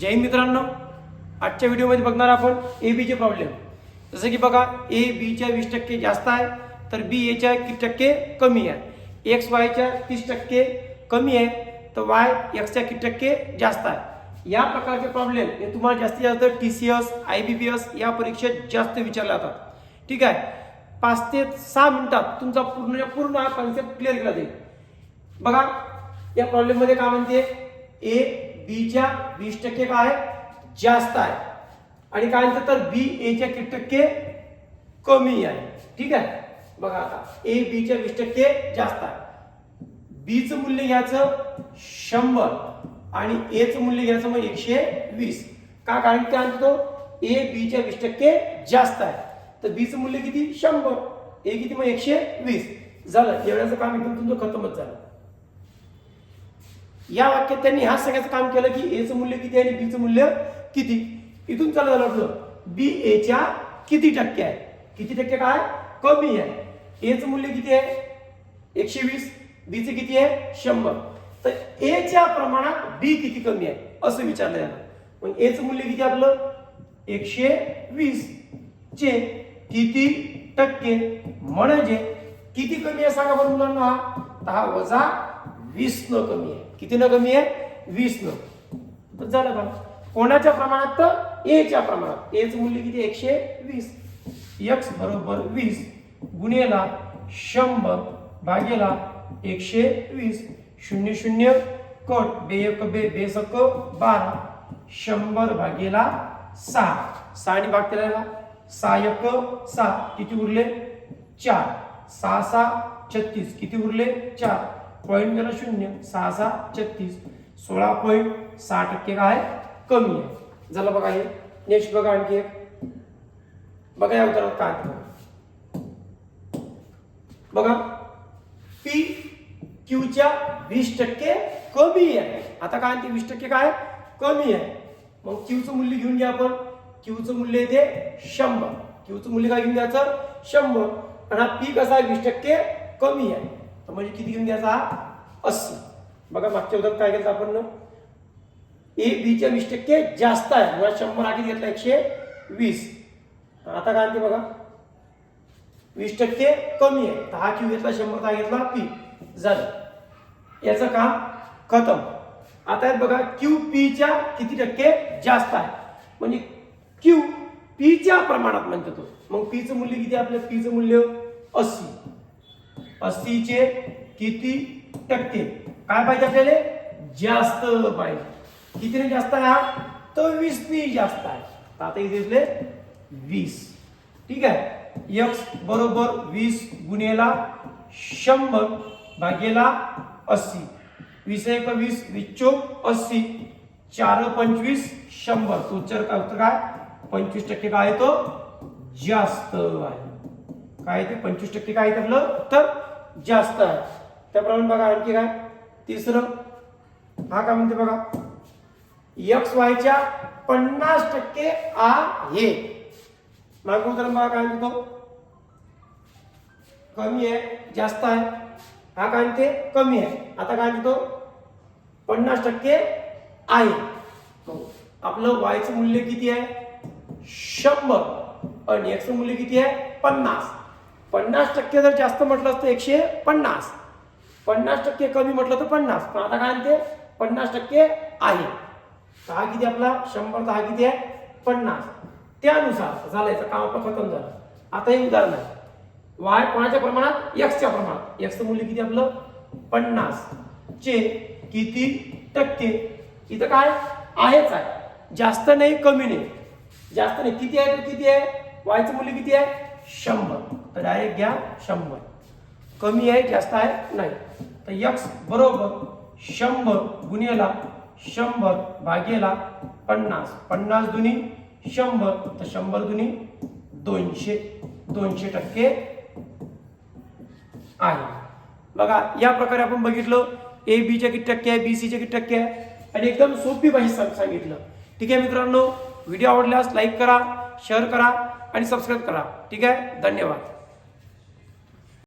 जय मित्रांनो. आजच्या व्हिडिओमध्ये बघणार आपण ए बीचे प्रॉब्लेम जसं की बघा ए बीच्या वीस टक्के जास्त आहे तर बी एच्या किती टक्के कमी आहे? एक्स वायच्या तीस टक्के कमी आहे तर वाय एक्सच्या किती टक्के जास्त आहे? या प्रकारचे प्रॉब्लेम हे तुम्हाला जास्तीत जास्त T C S I B B S या परीक्षेत जास्त विचारले जातात. ठीक आहे? पाच ते सहा मिनिटात तुमचा पूर्ण पूर्ण हा कॉन्सेप्ट क्लिअर केला जाईल. बघा या प्रॉब्लेममध्ये काय म्हणते? ए बीच्या वीस टक्के काय जास्त आहे. आणि काय म्हणतं तर बी एच्या किती टक्के? कमी आहे. ठीक आहे? बघा आता. ए बीच्या वीस टक्के जास्त आहे. बीचं मूल्य घ्यायचं शंभर आणि एचं मूल्य घ्यायचं मग एकशे वीस. का? कारण काय म्हणतो ए बीच्या वीस टक्के जास्त आहे. तर बीचं मूल्य किती? शंभर. ए किती मग? एकशे वीस. झालं. एवढ्याचं काम एकदम तुमचं खतमच झालं. या वाक्यात त्यांनी हा सगळ्याचं काम केलं की एचं मूल्य किती आहे आणि बीचं मूल्य किती? इथून चालू झालं आपलं बी एच्या किती टक्के आहे? किती टक्के काय? कमी आहे. एचं मूल्य किती आहे? एकशे वीस. बीचं किती आहे? शंभर. तर एच्या प्रमाणात बी किती कमी आहे? असं विचारलं जाणार मग एचं मूल्य किती आपलं? एकशे वीस. चे किती टक्के? म्हणजे किती कमी आहे? सांगा बरं मुलांना. हा तर हा वजा वीस न कमी आहे. किती न कमी आहे? वीस न झालं का? कोणाच्या प्रमाणात तर? एच्या प्रमाणात. एच मूल्य किती? एकशे वीस. एक्स बरोबर वीस. गुन्हेला शंभर भागेला एकशे वीस. शून्य शून्य कट. बे एक बे बेसक बारा. शंभर भागेला सहा. सहा आणि भाग केला सहा एक सहा किती उरले? चार. सहा सहा छत्तीस. किती उरले? चार. पॉईंट गेला शून्य सहा सहा छत्तीस. सोळा पॉईंट सहा टक्के काय? कमी आहे. झालं बघा हे. नेक्स्ट बघा आणखी एक. बघा या उत्तरात काय बघा. पी क्यूच्या वीस टक्के कमी आहे. आता काय ते वीस टक्के काय? कमी आहे. मग क्यूचं मूल्य घेऊन घ्या आपण. क्यूचं मूल्य येते शंभर. क्यूचं मूल्य काय घेऊन घ्यायचं? शंभर. आणि हा पी कसा आहे? वीस टक्के कमी आहे. तर म्हणजे किती घेऊन घ्यायचा? अस्सी. बघा मागच्या उद्यात काय घेतलं आपण? ए बीच्या वीस टक्के जास्त आहे. मला शंभर आधी घेतला एकशे वीस. आता काय आणते बघा? वीस टक्के कमी आहे. तर हा क्यू घेतला शंभर दहा घेतला पी झालं. याचं काम खतम. आता बघा क्यू पीच्या किती टक्के जास्त आहे? म्हणजे क्यू पीच्या प्रमाणात म्हणतो तो. मग पीचं मूल्य किती आहे आपलं? पीचं मूल्य अस्सी. अस्सीचे किती टक्के? काय पाहिजे आपल्याला? जास्त पाहिजे. कितीने जास्त आहे हा? तर वीसनी जास्त आहे. आता इथे दिसले वीस. ठीक आहे? एक्स बरोबर वीस गुन्हेला शंभर भागेला अस्सी. वीस एक वीस वीस चोक अस्सी. चार पंचवीस शंभर. तो काय उत्तर काय? पंचवीस टक्के काय येतो तो? जास्त आहे. काय ते? पंचवीस टक्के काय आहे आपलं तर जास्त आहे. त्याप्रमाणे बघा आणखी काय? तिसरं हा काय म्हणते बघा? एक्स वायच्या पन्नास टक्के आहे. मागून तर बघा काय म्हणतो. कमी आहे जास्त आहे. हा काय म्हणते? कमी आहे. आता काय म्हणतो? पन्नास टक्के आहे. हो. आपलं वायचं मूल्य किती आहे? शंभर. आणि एक्सचं मूल्य किती आहे? पन्नास. पन्नास टक्के जर जास्त म्हटलं असतं एकशे पन्नास. पन्नास टक्के कमी म्हटलं तर पन्नास. पण आता काय म्हणते? पन्नास टक्के आहे. दहा किती आपला? शंभर दहा किती आहे? पन्नास. त्यानुसार झालं याचं काम आपलं खतम झालं. आता हे उदाहरण आहे. वाय कोणाच्या प्रमाणात? एक्सच्या प्रमाणात. एक्सचं मूल्य किती आपलं? पन्नास. चे किती टक्के? इथं काय? आहेच आहे. जास्त नाही कमी नाही. जास्त नाही. किती आहे तर किती आहे? वायचं मूल्य किती आहे? शंभर. डायरेक्ट घ्या शंभर. कमी आहे जास्त आहे नाही. तर यक्स बरोबर शंभर गुन्हेला शंभर भागेला पन्नास. पन्नास दुनी शंभर तर शंभर दुनी दोनशे. दोनशे टक्के आहे. बघा या प्रकारे आपण बघितलं ए बीच्या किती टक्के आहे बी सीच्या किती टक्के आहे? आणि एकदम सोपी भाषेत सांग- सांगितलं. ठीक आहे मित्रांनो व्हिडिओ आवडल्यास लाईक करा शेअर करा आणि सबस्क्राईब करा. ठीक आहे? धन्यवाद.